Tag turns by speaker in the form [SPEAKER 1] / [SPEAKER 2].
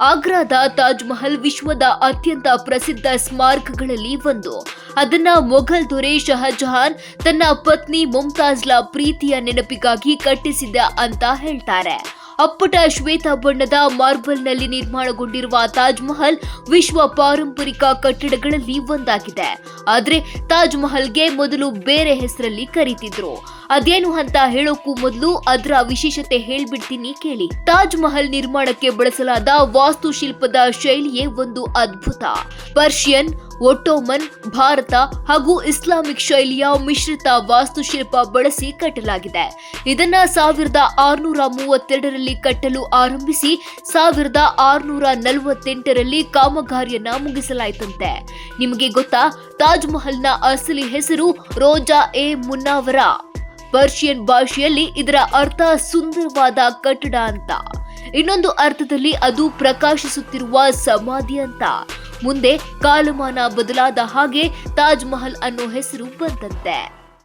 [SPEAKER 1] ಆಗ್ರಾದ ತಾಜ್ ಮಹಲ್ ವಿಶ್ವದ ಅತ್ಯಂತ ಪ್ರಸಿದ್ಧ ಸ್ಮಾರಕಗಳಲ್ಲಿ ಒಂದು. ಅದನ್ನ ಮೊಘಲ್ ದೊರೆ ಶಹಜಹಾನ್ ತನ್ನ ಪತ್ನಿ ಮುಮ್ತಾಜ್ಲ ಪ್ರೀತಿಯ ನೆನಪಿಗಾಗಿ ಕಟ್ಟಿಸಿದ ಅಂತ ಹೇಳ್ತಾರೆ. ಅಪ್ಪಟ ಶ್ವೇತ ಬಣ್ಣದ ಮಾರ್ಬಲ್ನಲ್ಲಿ ನಿರ್ಮಾಣಗೊಂಡಿರುವ ತಾಜ್ ಮಹಲ್ ವಿಶ್ವ ಪಾರಂಪರಿಕ ಕಟ್ಟಡಗಳಲ್ಲಿ ಒಂದಾಗಿದೆ. ಆದರೆ ತಾಜ್ ಮಹಲ್ಗೆ ಮೊದಲು ಬೇರೆ ಹೆಸರಲ್ಲಿ ಕರೀತಿದ್ರು. ಅದೇನು ಅಂತ ಹೇಳೋಕ್ಕೂ ಮೊದಲು ಅದರ ವಿಶೇಷತೆ ಹೇಳ್ಬಿಡ್ತೀನಿ ಕೇಳಿ. ತಾಜ್ ಮಹಲ್ ನಿರ್ಮಾಣಕ್ಕೆ ಬಳಸಲಾದ ವಾಸ್ತುಶಿಲ್ಪದ ಶೈಲಿಯೇ ಒಂದು ಅದ್ಭುತ. ಪರ್ಷಿಯನ್ ಒಟ್ಟೋಮನ್ ಭಾರತ ಹಾಗೂ ಇಸ್ಲಾಮಿಕ್ ಶೈಲಿಯ ಮಿಶ್ರಿತ ವಾಸ್ತುಶಿಲ್ಪ ಬಳಸಿ ಕಟ್ಟಲಾಗಿದೆ. ಇದನ್ನ ಸಾವಿರದ ಆರುನೂರ ಮೂವತ್ತೆರಡರಲ್ಲಿ ಕಟ್ಟಲು ಆರಂಭಿಸಿ, ಸಾವಿರದ ಆರುನೂರ ನಲವತ್ತೆಂಟರಲ್ಲಿ ಕಾಮಗಾರಿಯನ್ನ ಮುಗಿಸಲಾಯಿತಂತೆ. ನಿಮಗೆ ಗೊತ್ತಾ, ತಾಜ್ ಮಹಲ್ನ ಅಸಲಿ ಹೆಸರು ರೋಜಾ ಎ ಮುನ್ನಾವರ. ಪರ್ಷಿಯನ್ ಭಾಷೆಯಲ್ಲಿ ಇದರ ಅರ್ಥ ಸುಂದರವಾದ ಕಟ್ಟಡ ಅಂತ. ಇನ್ನೊಂದು ಅರ್ಥದಲ್ಲಿ ಅದು ಪ್ರಕಾಶಿಸುತ್ತಿರುವ ಸಮಾಧಿ ಅಂತ. ಮುಂದೆ ಕಾಲಮಾನ ಬದಲಾದ ಹಾಗೆ ತಾಜ್ ಮಹಲ್ ಅನ್ನೋ ಹೆಸರು ಬಂದಂತೆ.